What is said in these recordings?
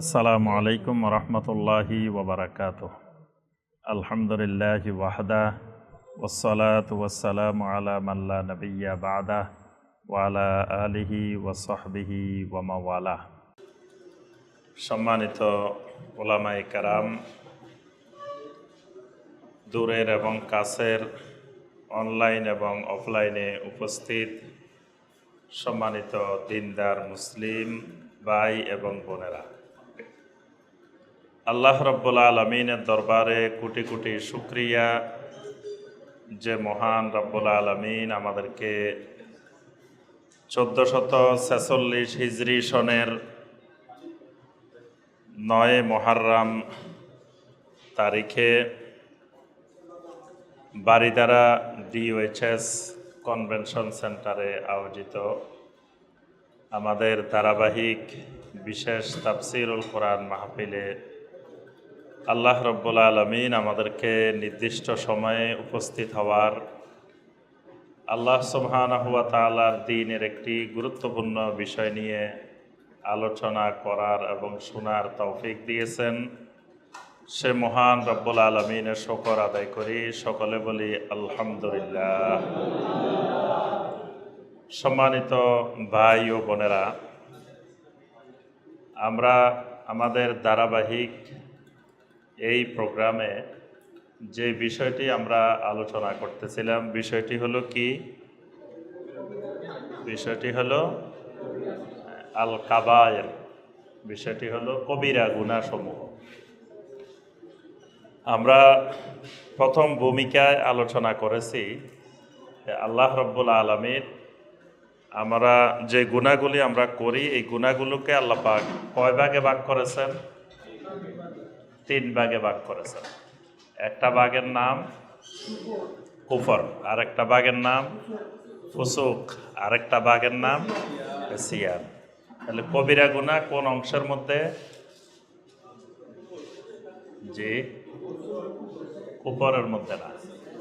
আসসালামু আলাইকুম রহমতুল্লাহি ওবরাকাত আলহামদুলিল্লাহ ওয়াহদা ওসলাত ওয়াসালাম আলা মাল্লা নবিয়া বাদা ওয়ালা আলিহি ওয়াসহবিহি ওয়ামাওয়ালা সম্মানিত ওলামাই কারাম, দূরের এবং কাছের অনলাইন এবং অফলাইনে উপস্থিত সম্মানিত দিনদার মুসলিম ভাই এবং বোনেরা। আল্লাহ রব্বুল আলমিনের দরবারে কোটি কোটি শুক্রিয়া যে মহান রব্বুল আলমিন আমাদেরকে চোদ্দশত ছেচল্লিশ হিজরি সনের নয় মহারম তারিখে বারিদারা ডিওএইচএস কনভেনশন সেন্টারে আয়োজিত আমাদের ধারাবাহিক বিশেষ তাফসিরুল কোরআন মাহফিলে আল্লাহ রব্বুল আলমিন আমাদেরকে নির্দিষ্ট সময়ে উপস্থিত হওয়ার আল্লাহ সুবহান হুয়া তালার দিনের একটি গুরুত্বপূর্ণ বিষয় নিয়ে আলোচনা করার এবং শোনার তৌফিক দিয়েছেন। সে মহান রব্বুল আলমিনের শকর আদায় করি, সকলে বলি আলহামদুলিল্লাহ। সম্মানিত ভাই ও বোনেরা, আমরা আমাদের ধারাবাহিক এই প্রোগ্রামে যে বিষয়টি আমরা আলোচনা করতেছিলাম, বিষয়টি হলো কি? বিষয়টি হলো আল কাবায়ের বিষয়টি হলো কবিরা গুণাসমূহ। আমরা প্রথম ভূমিকায় আলোচনা করেছি আল্লাহ রব্বুল আলমীর আমরা যে গুণাগুলি আমরা করি, এই গুণাগুলোকে আল্লাহ পাক কয় ভাগে ভাগ করেছেন? তিন ভাগে ভাগ করেছেন। একটা বাঘের নাম কুফর আর একটা বাঘের নাম ফুসুক, আরেকটা বাঘের নাম সিয়ার তাহলে কবিরা গুণা কোন অংশের মধ্যে? জি কুপরের মধ্যে না।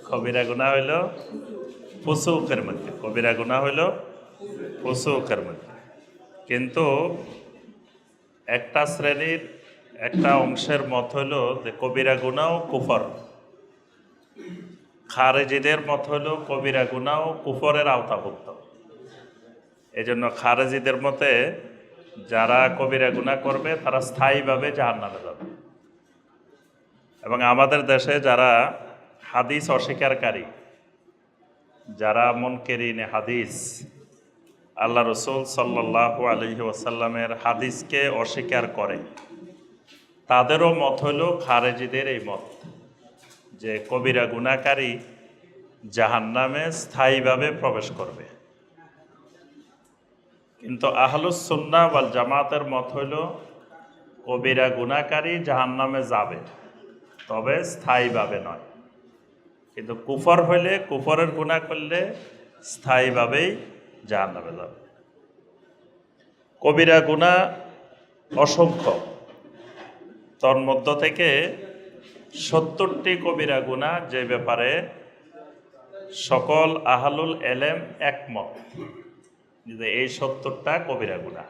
কবিরা গুণা হইল ফুসুকের মধ্যে, কবিরা গুণা হইল ফুসুকের মধ্যে। কিন্তু একটা শ্রেণির একটা অংশের মত হইল যে কবিরা গুণাও কুফর। খারেজিদের মত হইল কবিরা গুণাও কুফরের আওতাভুক্ত। এই জন্য খারেজিদের মতে যারা কবিরা গুণা করবে, তারা স্থায়ীভাবে জাহান নামে যাবে। এবং আমাদের দেশে যারা হাদিস অস্বীকারী, যারা মন মনকেরিনে হাদিস, আল্লাহ রসুল সাল্লাহ আলহি ওয়াসাল্লামের হাদিসকে অস্বীকার করে। তাদেরও মত হইল খারেজিদের এই মত, যে কবিরা গুণাকারী জাহান নামে স্থায়ীভাবে প্রবেশ করবে। কিন্তু আহলুসন্না বা জামাতের মত হইল কবিরা গুণাকারী জাহান নামে যাবে, তবে স্থায়ীভাবে নয়। কিন্তু কুফর হইলে কুফরের গুণা করলে স্থায়ীভাবেই জাহান নামে যাবে। কবিরা গুণা অসংখ্য। তন্মধ্য থেকে সত্তরটি কবিরা গুণা যে ব্যাপারে সকল আহালুল এলেম একমত যে এই সত্তরটা কবিরা গুণা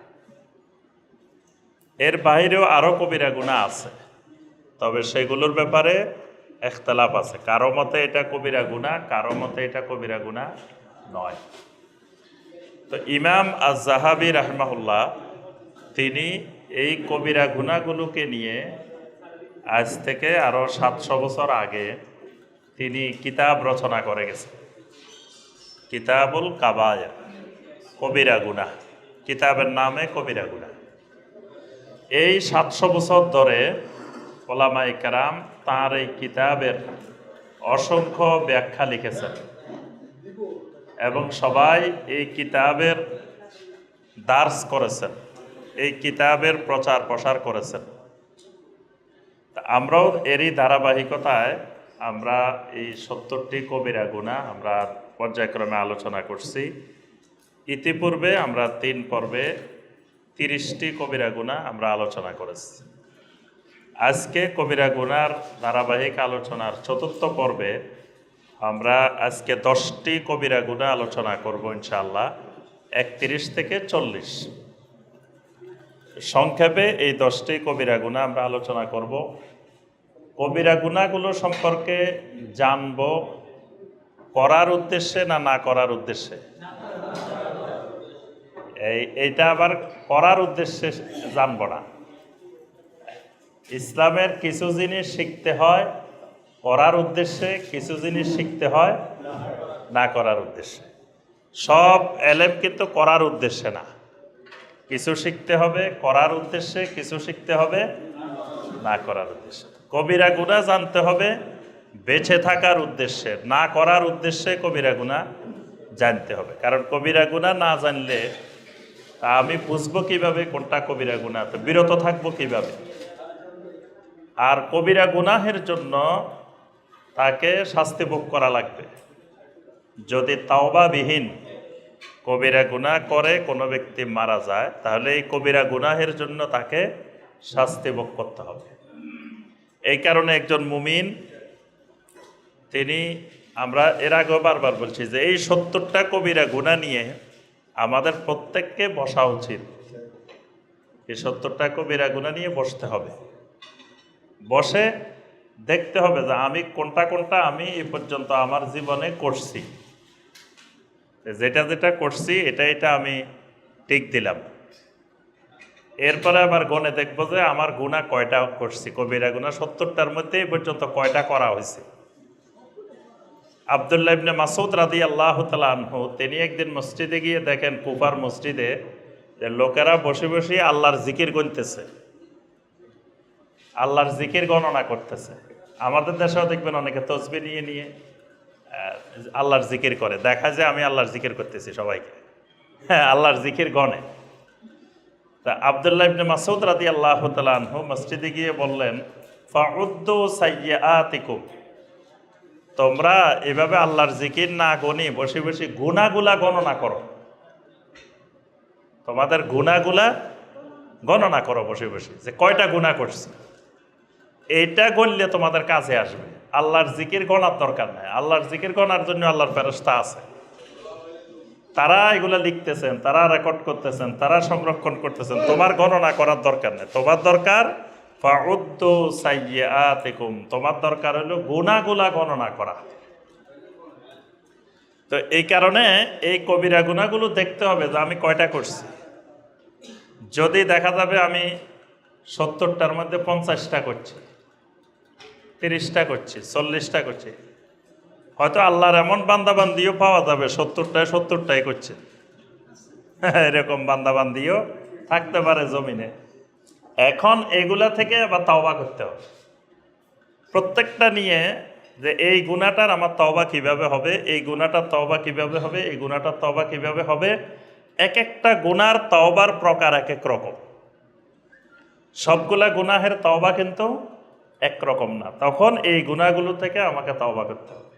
এর বাইরেও আরও কবিরা গুণা আছে, তবে সেগুলোর ব্যাপারে একতলাপ আছে। কারও মতে এটা কবিরা গুণা কারও মতে এটা কবিরা গুণা নয়। তো ইমাম আজ জাহাবি রাহমাহুল্লাহ, তিনি এই কবিরা গুণাগুলোকে নিয়ে আজ থেকে আরও সাতশো বছর আগে তিনি কিতাব রচনা করে গেছেন। কিতাবুল কাবায় কবিরা গুণা। কিতাবের নামে কবিরা গুণা। এই সাতশো বছর ধরে ওলামাই কারাম তাঁর এই কিতাবের অসংখ্য ব্যাখ্যা লিখেছেন এবং সবাই এই কিতাবের দার্স করেছেন। এই কিতাবের প্রচার প্রসার করেছেন। আমরাও এরই ধারাবাহিকতায় আমরা এই সত্তরটি কবিরা গুণা আমরা পর্যায়ক্রমে আলোচনা করছি। ইতিপূর্বে আমরা তিন পর্বে তিরিশটি কবিরা গুণা আমরা আলোচনা করেছি। আজকে কবিরা গুনার ধারাবাহিক আলোচনার চতুর্থ পর্বে আমরা আজকে দশটি কবিরা গুণা আলোচনা করব ইনশাল্লাহ একত্রিশ থেকে চল্লিশ। সংক্ষেপে এই দশটি কবিরা গুণা আমরা আলোচনা করব। কবিরা গুণাগুলো সম্পর্কে জানব করার উদ্দেশ্যে না না করার উদ্দেশ্যে? এই, এইটা আবার করার উদ্দেশ্যে জানব না। ইসলামের কিছু জিনিস শিখতে হয়, করার উদ্দেশ্যে কিছু জিনিস শিখতে হয়, না করার উদ্দেশ্যে। সব এলেম কিন্তু করার উদ্দেশ্যে না। কিছু শিখতে হবে করার উদ্দেশ্যে, কিছু শিখতে হবে না করার উদ্দেশ্যে। কবিরা গুণা জানতে হবে বেঁচে থাকার উদ্দেশ্যে, না করার উদ্দেশ্যে কবিরা গুণা জানতে হবে। কারণ কবিরা গুণা না জানলে আমি বুঝব কীভাবে, কোনটা কবিরা গুণা, তো বিরত থাকব কীভাবে। আর কবিরা গুনাহের জন্য তাকে শাস্তি ভোগ করা লাগবে। যদি তাওবাবিহীন কবিরা গুনাহ করে, কোনো ব্যক্তি মারা যায়, তাহলে এই কবিরা গুনাহের জন্য তাকে শাস্তি ভোগ করতে হবে। এই কারণে একজন মুমিন, তিনি, আমরা এর আগেও বারবার বলছি যে এই সত্তরটা কবিরা গুণা নিয়ে আমাদের প্রত্যেককে বসা উচিত। এই সত্তরটা কবিরা গুণা নিয়ে বসতে হবে। বসে দেখতে হবে যে আমি কোনটা কোনটা আমি এ পর্যন্ত আমার জীবনে করছি। যেটা যেটা করছি, এটা এটা আমি টিক দিলাম। এরপরে আবার গনে দেখব যে আমার গুণা কয়টা করছি, কবিরা গুণা সত্তরটার মধ্যে এই পর্যন্ত কয়টা করা হয়েছে। আবদুল্লাহ ইবনে মাসুদ রাদি আল্লাহ আনহু, তিনি একদিন মসজিদে গিয়ে দেখেন কুফার মসজিদে যে লোকেরা বসে বসে আল্লাহর জিকির গুনতেছে। আল্লাহর জিকির গণনা করতেছে। আমাদের দেশেও দেখবেন অনেকে তসবি নিয়ে নিয়ে আল্লাহর জিকির করে। দেখা যায় আমি আল্লাহর জিকির করতেছি সবাইকে। হ্যাঁ আল্লাহর জিকির গণে। তা আবদুল্লাহ ইবনে মাসুদ রাদি আল্লাহ আনহু মসজিদে গিয়ে বললেন, ফাউদ্দু সাইয়াতিকুম তোমরা এভাবে আল্লাহর জিকির না গনি বসে বসে গুণাগুলা গণনা করো। তোমাদের গুণাগুলা গণনা করো বসে বসে। যে কয়টা গুণা করছে? এইটা গণলে তোমাদের কাছে আসবে। আল্লাহর জিকির গণার দরকার নাই। আল্লাহর জিকির গণার জন্য আল্লাহর ফেরস্তা আছে। তারা এগুলো লিখতেছেন, তারা রেকর্ড করতেছেন, তারা সংরক্ষণ করতেছেন। তোমার গণনা করার দরকার নেই। তোমার দরকার তোমার দরকার হলো গুণাগুলা গণনা করা। তো এই কারণে এই কবিরা গুণাগুলো দেখতে হবে যে আমি কয়টা করছি। যদি দেখা যাবে আমি সত্তরটার মধ্যে পঞ্চাশটা করছি। তিরিশটা করছে, চল্লিশটা করছে। হয়তো আল্লাহর এমন বান্দাবান্দিও পাওয়া যাবে, সত্তরটায় সত্তরটাই করছে। এরকম বান্দাবান্দিও থাকতে পারে জমিনে। এখন এগুলা থেকে আবার তাওবা করতে হবে। প্রত্যেকটা নিয়ে যে এই গুণাটার আমার তওবা কীভাবে হবে, এই গুণাটার তওবা কীভাবে হবে, এই গুণাটার তওবা কীভাবে হবে এক একটা গুনার তওবার প্রকার এক এক রকম। সবগুলা গুনাহের তওবা কিন্তু একরকম না। তখন এই গুণাগুলো থেকে আমাকে তওবা করতে হবে।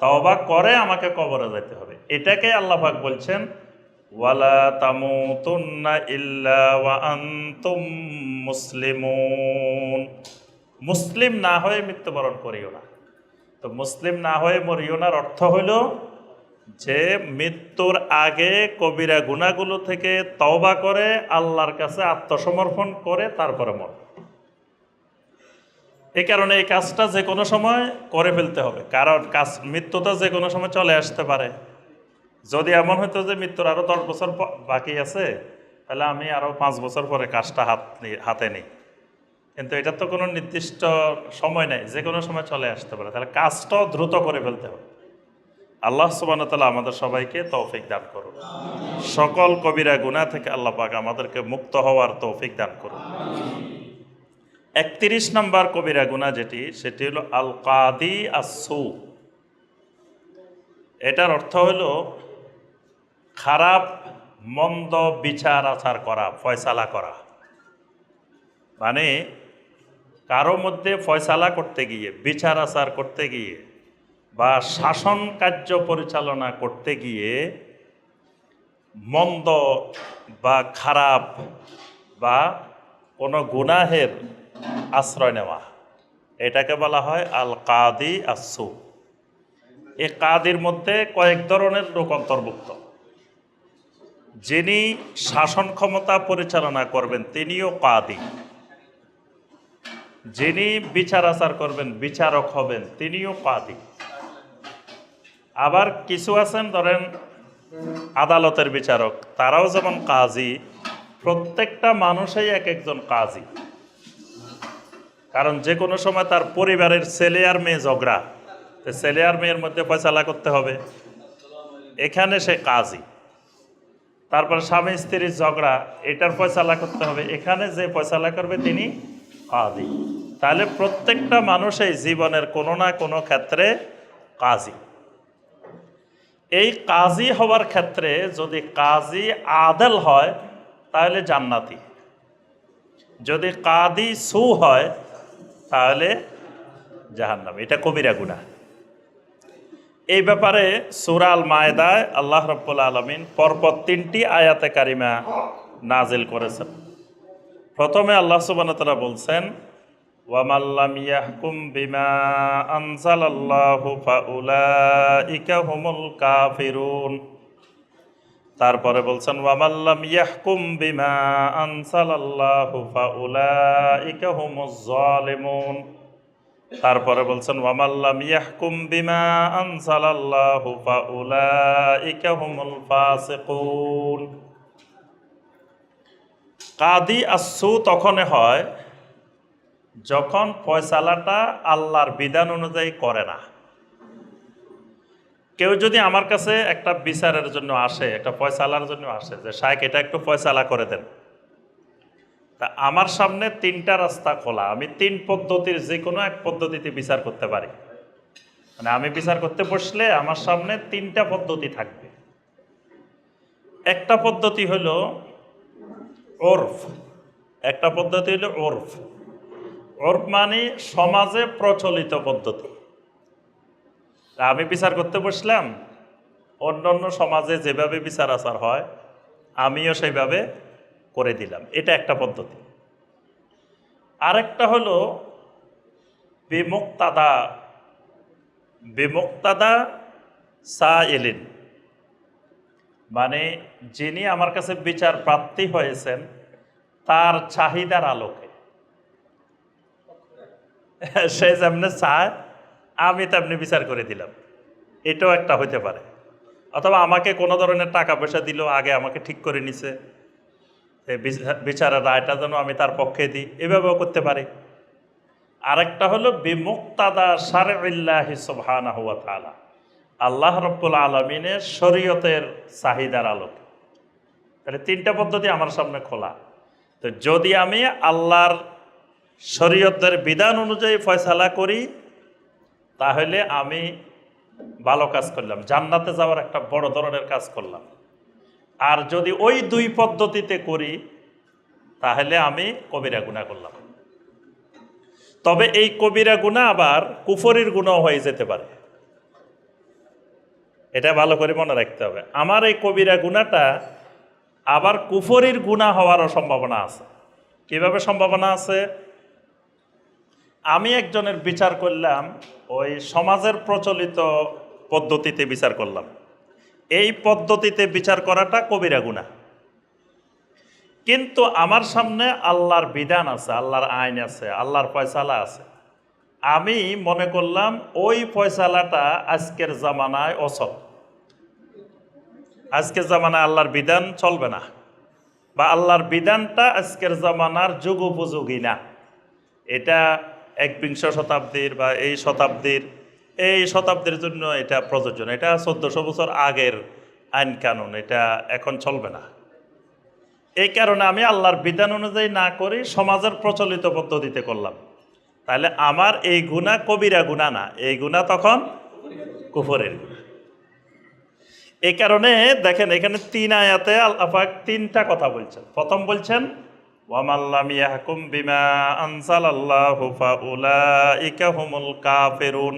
তওবা করে আমাকে কবরে যেতে হবে। এটাকে আল্লাহাক বলছেন, ওয়ালা তামুতুন্না ইল্লা ওয়া মুসলিমুন। মুসলিম না হয়ে মৃত্যুবরণ করিও না। তো মুসলিম না হয়ে মরিওনার অর্থ হইল যে মৃত্যুর আগে কবিরা গুণাগুলো থেকে তওবা করে, আল্লাহর কাছে আত্মসমর্পণ করে, তারপরে মর এই কারণে এই কাজটা যে কোনো সময় করে ফেলতে হবে। কারণ কাজ, মৃত্যুটা যে কোনো সময় চলে আসতে পারে। যদি এমন হতো যে মৃত্যুর আরও দশ বছর বাকি আছে, তাহলে আমি আরও পাঁচ বছর পরে কাজটা হাত হাতে নিই। কিন্তু এটা তো কোনো নির্দিষ্ট সময় নেই, যে কোনো সময় চলে আসতে পারে। তাহলে কাজটাও দ্রুত করে ফেলতে হবে। আল্লাহ সুবান তালা আমাদের সবাইকে তৌফিক দান করুন। সকল কবিরা গুণা থেকে আল্লাহ পাক আমাদেরকে মুক্ত হওয়ার তৌফিক দান করুন। একত্রিশ নম্বর কবিরা গুণা যেটি, সেটি হলো আল কাদি আসু এটার অর্থ হলো খারাপ, মন্দ বিচার আচার করা, ফয়সালা করা। মানে কারও মধ্যে ফয়সালা করতে গিয়ে, বিচার আচার করতে গিয়ে বা শাসন কার্য পরিচালনা করতে গিয়ে মন্দ বা খারাপ বা কোনো গুনাহের আশ্রয় নেওয়া। এটাকে বলা হয় আল কাদি আসু এই কাদির মধ্যে কয়েক ধরনের লোক অন্তর্ভুক্ত। যিনি শাসন ক্ষমতা পরিচালনা করবেন, তিনিও কাদি। যিনি বিচার আচার করবেন, বিচারক হবেন, তিনিও কাদি। আবার কিছু আছেন, ধরেন আদালতের বিচারক, তারাও যেমন কাজী, প্রত্যেকটা মানুষই এক একজন কাজী। কারণ যে কোনো সময় তার পরিবারের ছেলে আর মেয়ে ঝগড়া। তো ছেলে আর মেয়ের মধ্যে ফয়সালা করতে হবে। এখানে সে কাজী। তারপর স্বামী স্ত্রীর ঝগড়া, এটার ফয়সালা করতে হবে। এখানে যে ফয়সালা করবে তিনি কাজী। তাহলে প্রত্যেকটা মানুষই জীবনের কোনো না কোনো ক্ষেত্রে কাজী। এই কাজী হওয়ার ক্ষেত্রে যদি কাজী আদেল হয়, তাহলে জান্নাতি। যদি কাদি সু হয় তাহলে জাহান্নাম, এটা কবিরা গুণা এই ব্যাপারে সুরাল মায়দায় আল্লাহ রব্বুল আলমিন পরপর তিনটি আয়াতে কারিমা নাজিল করেছেন। প্রথমে আল্লাহ সুবানতলা বলছেন ওয়ামাল্লাম ইয়াহকুম বিমা আনজালাল্লাহু ফাউলাইকা হুমুল কাফিরুন। তারপরে বলছেন ওয়ামাল্লাম ইয়াহকুম বিমা আনসালাল্লাহু ফাউলাইকা হুমুজ জালিমুন তারপরে বলছেন ওয়ামাল্লাম ইয়াহকুম বিমা আনসালাল্লাহু ফাউলাইকা হুমুল ফাসিকুন। কাদি আসু তখন হয় যখন ফয়সালাটা আল্লাহর বিধান অনুযায়ী করে না। কেউ যদি আমার কাছে একটা বিচারের জন্য আসে, একটা ফয়সালার জন্য আসে যে, শায়েক, এটা একটু ফয়সালা করে দেন। তা আমার সামনে তিনটা রাস্তা খোলা। আমি তিন পদ্ধতির যে কোনো এক পদ্ধতিতে বিচার করতে পারি। মানে আমি বিচার করতে বসলে আমার সামনে তিনটা পদ্ধতি থাকবে। একটা পদ্ধতি হলো ওরফ। একটা পদ্ধতি হলো ওরফ। ওরফ মানে সমাজে প্রচলিত পদ্ধতি। আমি বিচার করতে বসলাম। অন্য অন্য সমাজে যেভাবে বিচার আচার হয়, আমিও সেইভাবে করে দিলাম। এটা একটা পদ্ধতি। আরেকটা হলো বিমুক্তাদা বিমুক্তাদা সা এলিন মানে যিনি আমার কাছে বিচার প্রাপ্তি হয়েছেন, তার চাহিদার আলোকে। সে যেমনি চায় আমি তেমনি বিচার করে দিলাম। এটাও একটা হইতে পারে। অথবা আমাকে কোনো ধরনের টাকা পয়সা দিল, আগে আমাকে ঠিক করে নিছে। বিচারের রায়টা যেন আমি তার পক্ষে দিই, এভাবেও করতে পারি। আরেকটা হলো, বিমুক্তাদা সারে সুবহানা হুয়া তাআলা। আল্লাহ রব্বুল আলমিনের শরীয়তের চাহিদার আলোকে। তাহলে তিনটা পদ্ধতি আমার সামনে খোলা। তো যদি আমি আল্লাহর শরীয়তের বিধান অনুযায়ী ফয়সালা করি তাহলে আমি ভালো কাজ করলাম। জান্নাতে যাওয়ার একটা বড় ধরনের কাজ করলাম। আর যদি ওই দুই পদ্ধতিতে করি, তাহলে আমি কবিরা গুণা করলাম। তবে এই কবিরা গুণা আবার কুফরির গুণাও হয়ে যেতে পারে। এটা ভালো করে মনে রাখতে হবে। আমার এই কবিরা গুণাটা আবার কুফরির গুণা হওয়ারও সম্ভাবনা আছে। কীভাবে সম্ভাবনা আছে? আমি একজনের বিচার করলাম, ওই সমাজের প্রচলিত পদ্ধতিতে বিচার করলাম। এই পদ্ধতিতে বিচার করাটা কবিরা গুণা কিন্তু আমার সামনে আল্লাহর বিধান আছে, আল্লাহর আইন আছে, আল্লাহর ফয়সালা আছে। আমি মনে করলাম ওই ফয়সালাটা আজকের জামানায় অচল আজকের জামানায় আল্লাহর বিধান চলবে না। বা আল্লাহর বিধানটা আজকের জামানার যুগ উপযোগী না। এটা একবিংশ শতাব্দীর বা এই শতাব্দীর এই শতাব্দীর জন্য এটা প্রযোজ্য না। এটা চোদ্দশো বছর আগের আইন কানুন এটা এখন চলবে না। এই কারণে আমি আল্লাহর বিধান অনুযায়ী না করি সমাজের প্রচলিত পদ্ধতিতে করলাম। তাহলে আমার এই গুণা কবিরা গুণা না, এই গুণা তখন কুফরের গুণা এই কারণে দেখেন, এখানে তিন আয়াতে আল্লাহাক তিনটা কথা বলছেন। প্রথম বলছেন ওয়ামাল্লাম ইয়াহকুম বিমা আনসালাল্লাহু ফাউলাইকা হুমুল কাফিরুন।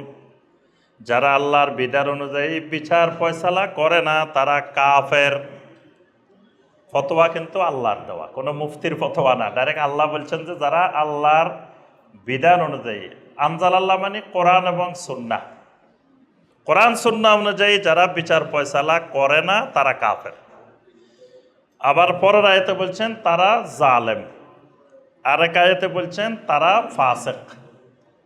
যারা আল্লাহর বিধান অনুযায়ী বিচার ফয়সালা করে না, তারা কাফের। ফতোয়া কিন্তু আল্লাহর দেওয়া, কোনো মুফতির ফতোয়া না। ডাইরেক্ট আল্লাহ বলছেন যে যারা আল্লাহর বিধান অনুযায়ী আনজাল আল্লাহ মানে কোরআন এবং সুন্না কোরআন সুন্না অনুযায়ী যারা বিচার ফয়সালা করে না, তারা কাফের। আবার পরের আয়তে বলছেন, তারা জালেম। আরেক আয়তে বলছেন, তারা ফাসেক।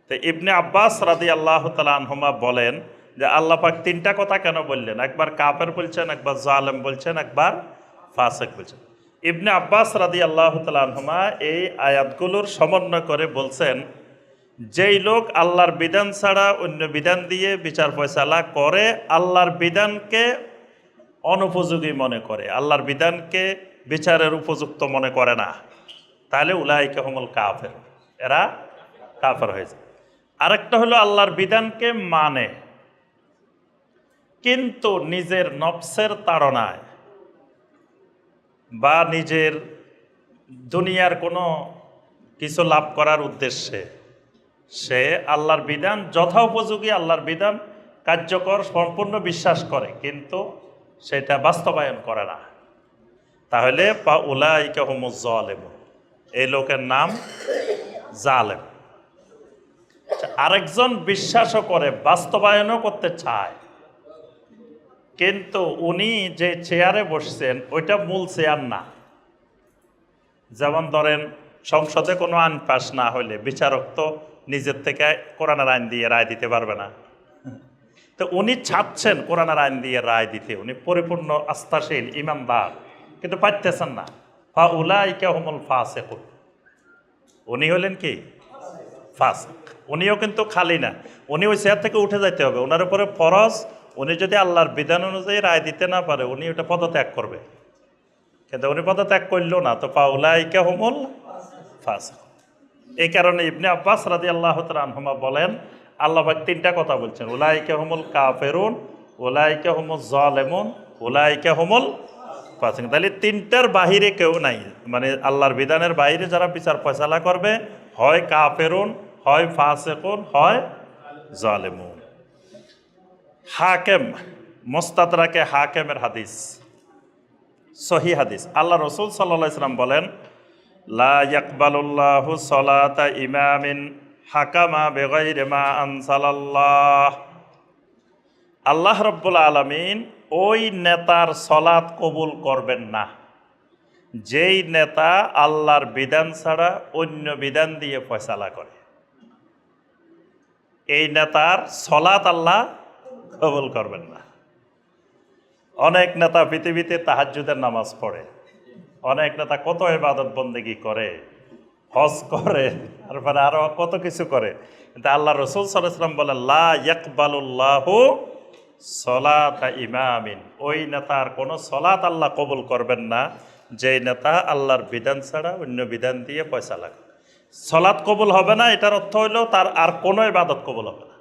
তো ইবনে আব্বাস রাদি আল্লাহ তালহমা বলেন যে, আল্লাহ পাক তিনটা কথা কেন বললেন? একবার কাপের বলছেন, একবার জালেম বলছেন, একবার ফাসেক বলছেন। ইবনে আব্বাস রাদি আল্লাহ তালহমা এই আয়াতগুলোর সমন্বয় করে বলছেন, যেই লোক আল্লাহর বিধান ছাড়া অন্য বিধান দিয়ে বিচার ফয়সালা করে, আল্লাহর বিধানকে অনুপযোগী মনে করে। আল্লাহর বিধানকে বিচারের উপযুক্ত মনে করে না। তাহলে উলাইকে হমল কাফের। এরা কাফের হয়ে যায়। আরেকটা হলো আল্লাহর বিধানকে মানে। কিন্তু নিজের নফসের তাড়নায় বা নিজের দুনিয়ার কোনো কিছু লাভ করার উদ্দেশ্যে সে আল্লাহর বিধান, যথা উপযোগী আল্লাহর বিধান কার্যকর, সম্পূর্ণ বিশ্বাস করে। কিন্তু সেটা বাস্তবায়ন করে না। তাহলে পা হুমুজ্জালেম এই লোকের নাম জালেম। আরেকজন বিশ্বাসও করে, বাস্তবায়নও করতে চায়। কিন্তু উনি যে চেয়ারে বসছেন, ওইটা মূল চেয়ার না। যেমন ধরেন, সংসদে কোনো আইন পাস না হলে বিচারক তো নিজের থেকে কোরআনের আইন দিয়ে রায় দিতে পারবে না। তো উনি চাচ্ছেন কোরআনের আইন দিয়ে রায় দিতে। উনি পরিপূর্ণ আস্থাশীল, ইমানদার। কিন্তু পারতেছেন না। ফা উলাইকা হুমুল ফাসিকুন। উনি হলেন কি? ফাসিক। উনিও কিন্তু খালি না। উনি ওই চেয়ার থেকে উঠে যাইতে হবে। ওনার উপরে ফরজ, উনি যদি আল্লাহর বিধান অনুযায়ী রায় দিতে না পারে, উনি ওটা পদত্যাগ করবে। কিন্তু উনি পদত্যাগ করল না, তো পাউলাইকা হুমুল ফাসিক এই কারণে ইবনে আব্বাস রাদি আল্লাহ আনহুমা বলেন আল্লাহ পাক তিনটা কথা বলছেন। উলাইকা হুমুল কাফেরুন, উলাইকা হুমুল জালেমুন, উলাইকা হুমুল ফাসিক। তাহলে তিনটার বাহিরে কেউ নাই। মানে আল্লাহর বিধানের বাহিরে যারা বিচার ফয়সালা করবে, হয় কাফেরুন, হয় ফাসেকুন, হয় জালেমুন। হাকেম, মোস্তাদরাকে হাকেমের হাদিস, সহি হাদিস। আল্লাহ রসুল সাল্লাহ ইসলাম বলেন, লা ইয়াকবালুল্লাহু সলাতা ইমামিন হাকামা বেগাইরে মা আনসালাল্লাহ। আল্লাহ রব্বুল আলমিন ওই নেতার সলাৎ কবুল করবেন না। যেই নেতা আল্লাহর বিধান ছাড়া অন্য বিধান দিয়ে ফয়সালা করে। এই নেতার সলাৎ আল্লাহ কবুল করবেন না। অনেক নেতা পৃথিবীতে তাহাজ্জুদের নামাজ পড়ে। অনেক নেতা কত ইবাদত বন্দেগি করে। হজ করে, তারপরে আরও কত কিছু করে। কিন্তু আল্লাহ রসুল সাল্লাম বলে লা সলাত ইমামিন। ওই নেতার কোনো সলাত আল্লাহ কবুল করবেন না। যে নেতা আল্লাহর বিধান ছাড়া অন্য বিধান দিয়ে পয়সা লাগে সলাৎ কবুল হবে না, এটার অর্থ হইলেও তার আর কোনো ইবাদত কবুল হবে না।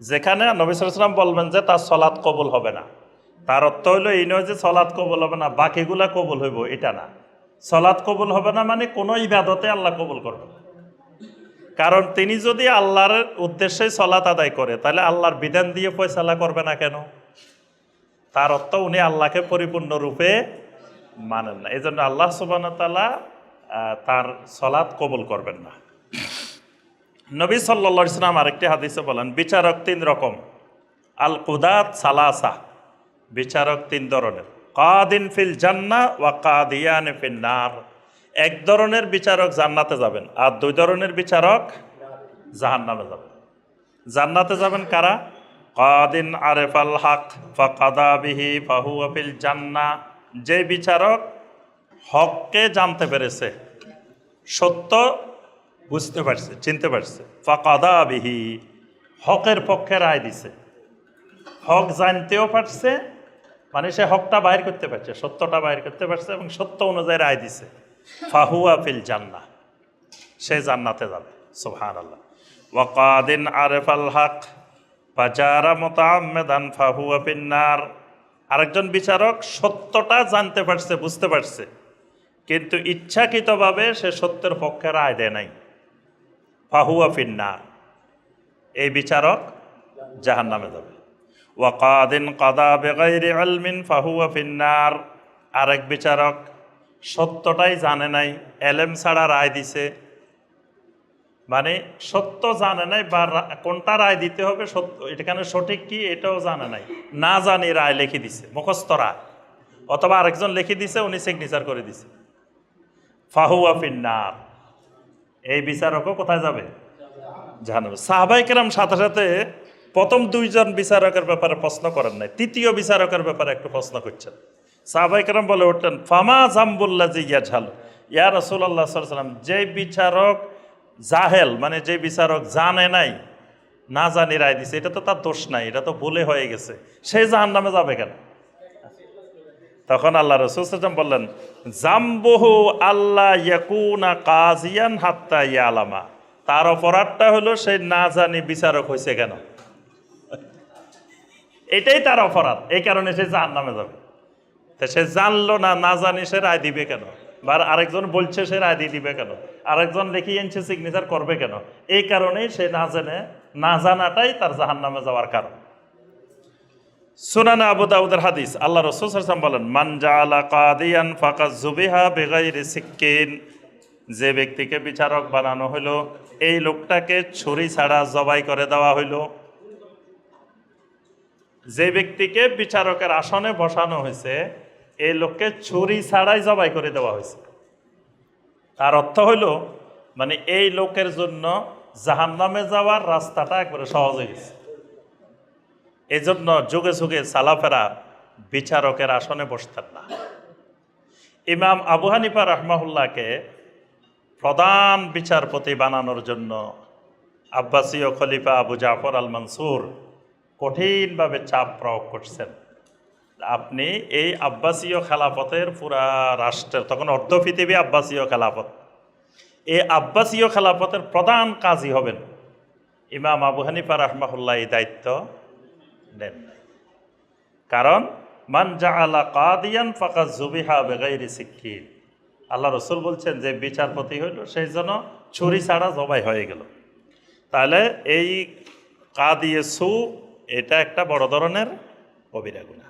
যেখানে নবী সালাম বলবেন যে তার সলাৎ কবুল হবে না। তার অর্থ হইল, এই নয় যে সলাৎ কবুল হবে না, বাকিগুলা কবুল হইব, এটা না। সলাৎ কবুল হবে না মানে কোনো ইবাদতে আল্লাহ কবুল করবে কারণ তিনি যদি আল্লাহর উদ্দেশ্যে সলাৎ আদায় করে, তাহলে আল্লাহর বিধান দিয়ে ফয়সালা করবে না কেন? তার অর্থ উনি আল্লাহকে পরিপূর্ণরূপে মানেন না। এই জন্য আল্লাহ সুবান তালা তার সলাৎ কবুল করবেন না। নবী সাল্লা ইসলাম আরেকটি হাদিসে বলেন, বিচারক তিন রকম। আল কুদাত সালাসা, বিচারক তিন ধরনের। কাদিন ফিল জান্না ওয়া কাদিয়ান ফিল নার। এক ধরনের বিচারক জান্নাতে যাবেন আর দুই ধরনের বিচারক জাহান্নামে যাবেন। জান্নাতে যাবেন কারা? কাদিন আরেফাল হক ফাকাদা বিহি ফাহু ফিল জান্না। যে বিচারক হককে জানতে পেরেছে, সত্য বুঝতে পারছে, চিনতে পারছে, ফাকাদা বিহি হকের পক্ষে রায় দিছে। হক জানতেও পারছে মানে সে হকটা বাইর করতে পারছে, সত্যটা বাইর করতে পারছে এবং সত্য অনুযায়ী রায় দিছে। ফাহুয়া ফিল জান্না সে জান্নাতে যাবে সুহান আল্লাহ ওয়াকাদিন আরেফাল হক, বাজারা মোতামেদান ফাহুয়া পিন্নার আরেকজন বিচারক সত্যটা জানতে পারছে, বুঝতে পারছে, কিন্তু ইচ্ছাকৃতভাবে সে সত্যের পক্ষে রায় দেয় নাই। ফাহুয়া ফিন্নার এই বিচারক জাহান নামে যাবে। ওয়াকাদিন কাদা বেগাইরি আলমিন ফাহুয়া ফিন্নার। আরেক বিচারক সত্যটাই জানে নাই, এলেম ছাড়া রায় দিছে। মানে সত্য জানে নাই বা কোনটা রায় দিতে হবে, সত্য এখানে সঠিক কি এটাও জানে নাই। না জানি রায় লিখে দিছে, মুখস্থ রায়। অথবা আরেকজন লিখে দিছে, উনি সিগনেচার করে দিছে। ফাহুয়া ফিন্নার। এই বিচারকও কোথায় যাবে? জানাবে সাহাবাই কেরাম সাথে সাথে প্রথম দুইজন বিচারকের ব্যাপারে প্রশ্ন করেন নাই, তৃতীয় বিচারকের ব্যাপারে একটু প্রশ্ন করছেন। সাহাবাই কেরাম বলে উঠলেন, ফামা জাম্বুল্লা জি ইয়া ঝাল ইয়া রসুল্লাহ সাল্লাম যে বিচারক জাহেল মানে যে বিচারক জানে নাই, না জানি রায় দিছে, এটা তো তার দোষ নাই, এটা তো ভুলে হয়ে গেছে সেই জাহান নামে যাবে কেন? তখন আল্লাহ রসুল সাল্লাম বললেন, জাম্বহু আল্লাহ ইয়াকুনা কাজিয়ান হাত্তা ইয়ালামা। তার অপরাধটা হলো সে না জানি বিচারক হয়েছে কেন। এটাই তার অপরাধ। এই কারণে সে জাহান নামে যাবে। তা সে জানলো না না জানি সে রায় দিবে কেন? বা আরেকজন বলছে সে রায় দিয়ে দিবে কেন? আরেকজন লিখে এনছে সিগনেচার করবে কেন? এই কারণেই সে না জেনে, না জানাটাই তার জাহান নামে যাওয়ার কারণ। সুনানা আবু দাউদের হাদিস, আল্লাহ রসুল সাল্লাম বলেন, মান জাআলা কাদিয়ান ফাকা জুবিহা বেগাইরি সিক্কিন। যে ব্যক্তিকে বিচারক বানানো হলো এই লোকটাকে ছুরি ছাড়া জবাই করে দেওয়া হইল। যে ব্যক্তিকে বিচারকের আসনে বসানো হয়েছে, এই লোককে ছুরি ছাড়াই জবাই করে দেওয়া হয়েছে। তার অর্থ হইল মানে এই লোকের জন্য জাহান্নামে যাওয়ার রাস্তাটা একবারে সহজ হয়ে গেছে। এই জন্য যুগে যুগে সালাফেরা বিচারকের আসনে বসতেন না। ইমাম আবু হানিফা রহমাহুল্লাহকে প্রধান বিচারপতি বানানোর জন্য আব্বাসীয় খলিফা আবু জাফর আল মনসুর কঠিনভাবে চাপ প্রয়োগ করছেন। আপনি এই আব্বাসীয় খেলাফতের পুরা রাষ্ট্রের, তখন অর্ধ পৃথিবী আব্বাসীয় খেলাফত। এই আব্বাসীয় খেলাফতের প্রধান কাজই হবেন ইমাম আবু হানিফা রহমাহুল্লাহ এই দায়িত্ব নেন। কারণ, মান জাআলা কাদিয়ান ফাকা জুবিহা বেগাইরি সিক্কিন। আল্লাহ রসুল বলছেন যে বিচারপতি হইল, সেই জন্য ছুরি ছাড়া জবাই হয়ে গেল। তাহলে এই কাদিয়ে সু এটা একটা বড় ধরনের কবিরা গুণা।